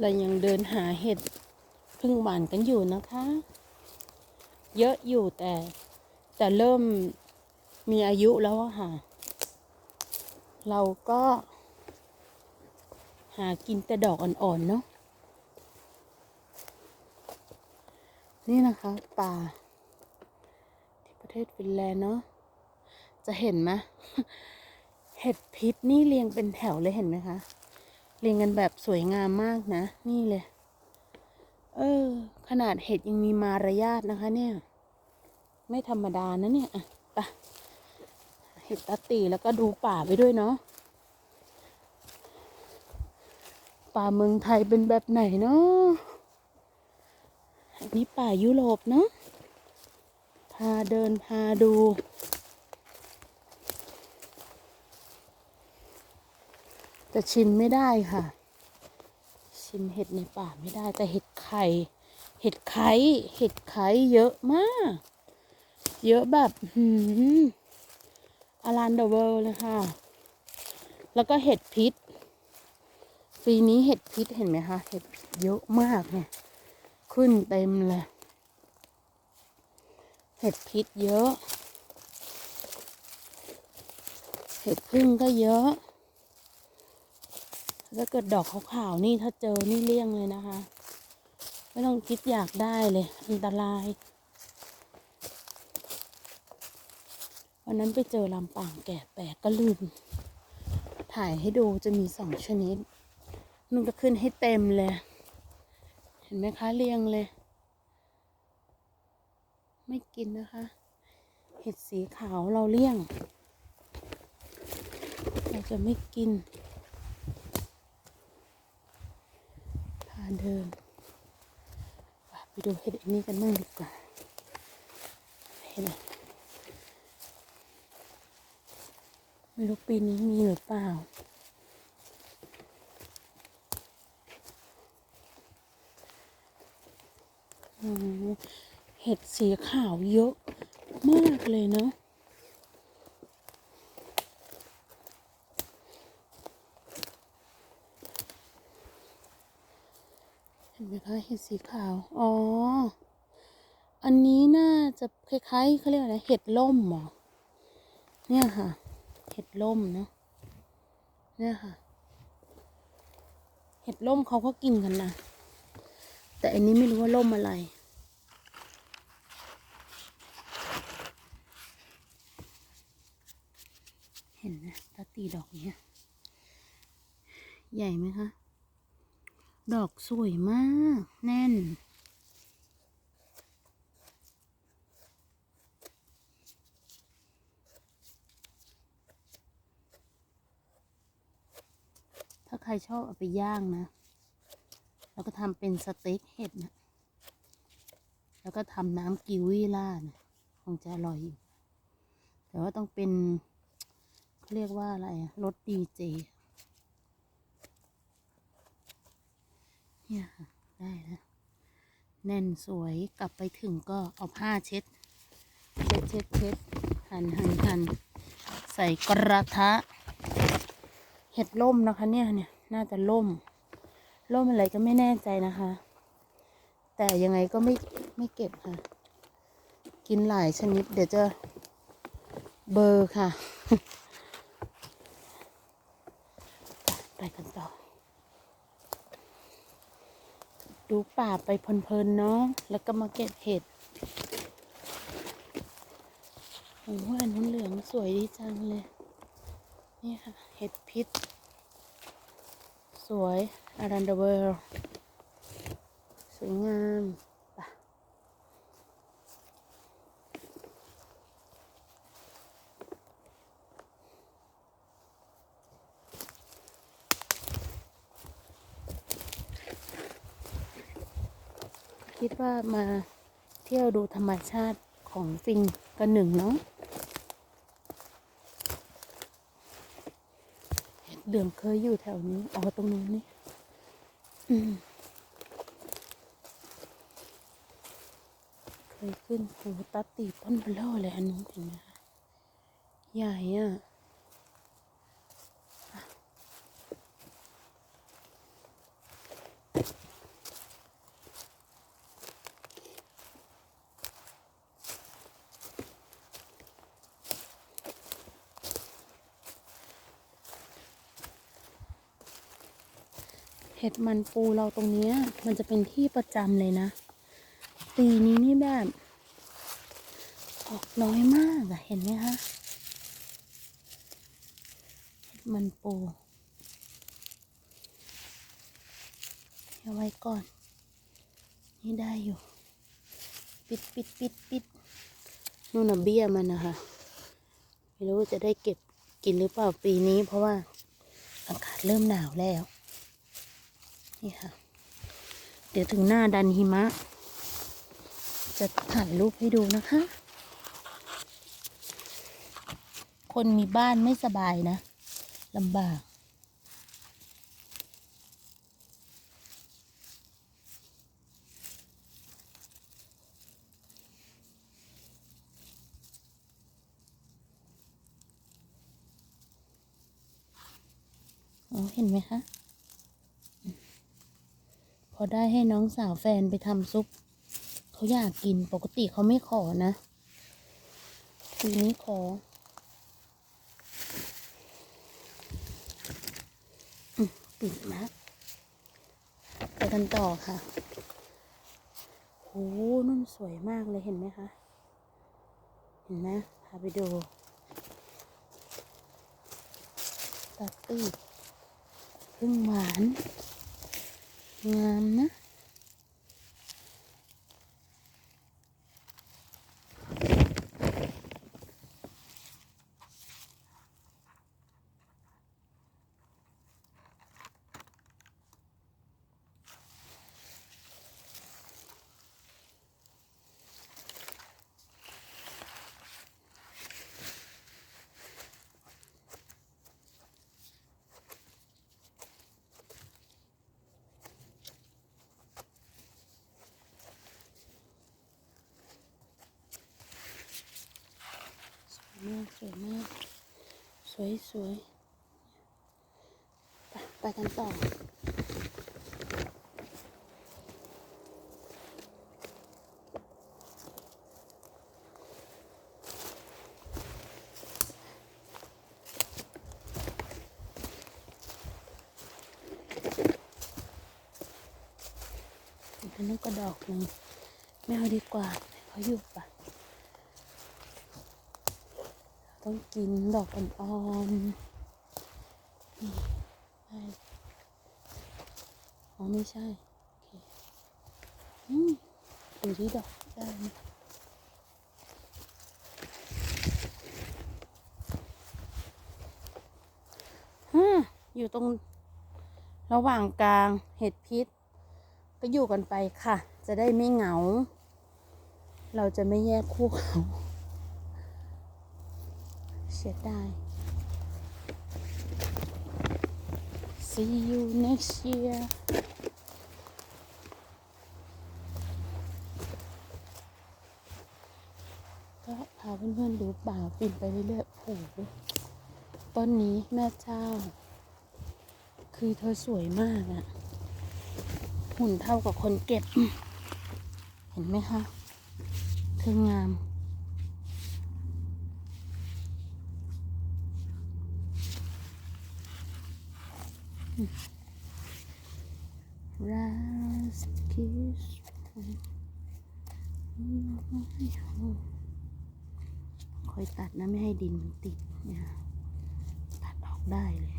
เรายังเดินหาเห็ดพึ่งหวานกันอยู่นะคะ เยอะอยู่แต่ แต่เริ่มมีอายุแล้วค่ะ เราก็ หากินแต่ดอกอ่อนๆเนาะนี่นะคะป่า ที่ประเทศฟินแลนด์เนาะจะเห็นไหมเห็ดพิษนี่เรียงเป็นแถวเลยเห็นไหมคะ เรียงกันแบบสวยงามมากนะ นี่เลย เออ ขนาดเห็ดยังมีมารยาทนะคะ เนี่ย ไม่ธรรมดานะเนี่ยอะไปเห็ดตาตีแล้วก็ดูป่าไปด้วยเนาะป่าเมืองไทยเป็นแบบไหนเนาะอันนี้ป่ายุโรปเนาะพาเดินพาดู แต่ชิมไม่ได้ค่ะ ชิมเห็ดในป่าไม่ได้ แต่เห็ดไข่ เห็ดไข่เห็ดไข่เยอะมาก เยอะแบบหืมอลันเดอร์เวิลเลยค่ะ แล้วก็เห็ดพิษปีนี้เห็ดพิษเห็นไหมคะเห็ดพิษเยอะมากเนี่ย ขึ้นเต็มเลย เห็ดพิษเยอะ เห็ดพึ่งก็เยอะ ถ้าเกิดดอกขาวๆนี่ถ้าเจอนี่เลี่ยงเลยนะคะ ไม่ต้องคิดอยากได้เลย อันตราย วันนั้นไปเจอลำป่างแก่แปลกก็ลืม ถ่ายให้ดูจะมีสองชนิดนุ่นก็ขึ้นให้เต็มเลย เห็นไหมคะเรียงเลย ไม่กินนะคะ เห็ดสีขาวเราเลี่ยง เราจะไม่กิน พา เดินไปดูเห็ดอันนี้กันบ้างดีกว่าเห็ดไรไม่รู้ปีนี้มีหรือเปล่าเห็ดสีขาวเยอะมากเลยเนาะ เห็นไหม คะเห็ดสีขาว อ๋อ อันนี้น่าจะคล้ายๆเขาเรียกอะไรเห็ดล่มเหรอ เนี่ยค่ะ เห็ดล่มเนาะ เนี่ยค่ะ เห็ดล่มเขาก็กินกันนะ แต่อันนี้ไม่รู้ว่าล่มอะไรเห็นนะตาตีดอกเนี้ย ใหญ่ไหมคะ ดอกสวยมาก แน่น ถ้าใครชอบเอาไปย่างนะ แล้วก็ทำเป็นสเต็กเห็ดนะ แล้วก็ทำน้ำกิวีราดนะคงจะอร่อย แต่ว่าต้องเป็นเรียกว่าอะไรรสดีเจ เนี่ยค่ะได้แล้วแน่นสวยกลับไปถึงก็เอาผ้าเช็ด เช็ดเช็ดเช็ดหั่นหั่นหั่นใส่กระทะ เห็ดล่มนะคะเนี่ยเนี่ยน่าจะล่ม ล่มอะไรก็ไม่แน่ใจนะคะ แต่ยังไงก็ไม่ไม่เก็บค่ะ กินหลายชนิด เดี๋ยวจะเบอร์ค่ะ ไปกันต่อ ดูป่าไปเพลินๆเนาะ แล้วก็มาเก็บเห็ด โอ้โหอันนู้นเหลืองสวยดีจังเลย นี่ค่ะ เห็ดพิษ สวยอารันเดเวลสวยงาม คิดว่ามาเที่ยวดูธรรมชาติของฟินกันหนึ่งเนาะเดือมเคยอยู่แถวนี้ อ๋อ ตรงนู้นนี่เคยขึ้นโหตัดตีต้นเบลอเลยอันนู้นเห็นไหมใหญ่อะ เห็ดมันปูเราตรงเนี้ย มันจะเป็นที่ประจำเลยนะ ปีนี้นี่แบบ ออกน้อยมากอะเห็นไหมคะเห็ดมันปูเอาไว้ก่อน นี่ได้อยู่ ปิดปิดปิดปิดนู่นน่ะเบี้ยมันนะคะไม่รู้จะได้เก็บกินหรือเปล่าปีนี้ เพราะว่าอากาศเริ่มหนาวแล้ว นี่ค่ะ เดี๋ยวถึงหน้าดันหิมะ จะถ่ายรูปให้ดูนะคะ คนมีบ้านไม่สบายนะลำบากเห็นไหมคะ อได้ให้น้องสาวแฟนไปทำซุป เขาอยากกินปกติเขาไม่ขอนะปีนี้ขอปิดนะไปกันต่อค่ะโหนุ่นสวยมากเลยเห็นไหมคะ เห็นไหมพาไปดูตัดตีบพึ่งหวาน งามนะ สวยมากสวยมาก สวยสวยไปไปกันต่ออันนี้ก็ดอกหนึ่งไม่เอาดีกว่าเขาอยู่ปะ ต้องกินดอกอ่อนๆนี่ได้อ๋อไม่ใช่โอเคอืมดูที่ดอกได้ไหมฮะอยู่ตรงระหว่างกลางเห็ดพิษ ก็อยู่กันไปค่ะ จะได้ไม่เหงา เราจะไม่แยกคู่เขา เสียดาย See you next year ก็พาเพื่อนๆดูป่าปินไปเรื่อยๆโอ้โหต้นนี้แม่เจ้า คือเธอสวยมากอะหุ่นเท่ากับคนเก็บ เห็นไหมคะ เธองาม Last kiss คอยตัดนะไม่ให้ดินมันติดเนี่ยตัดออกได้เลย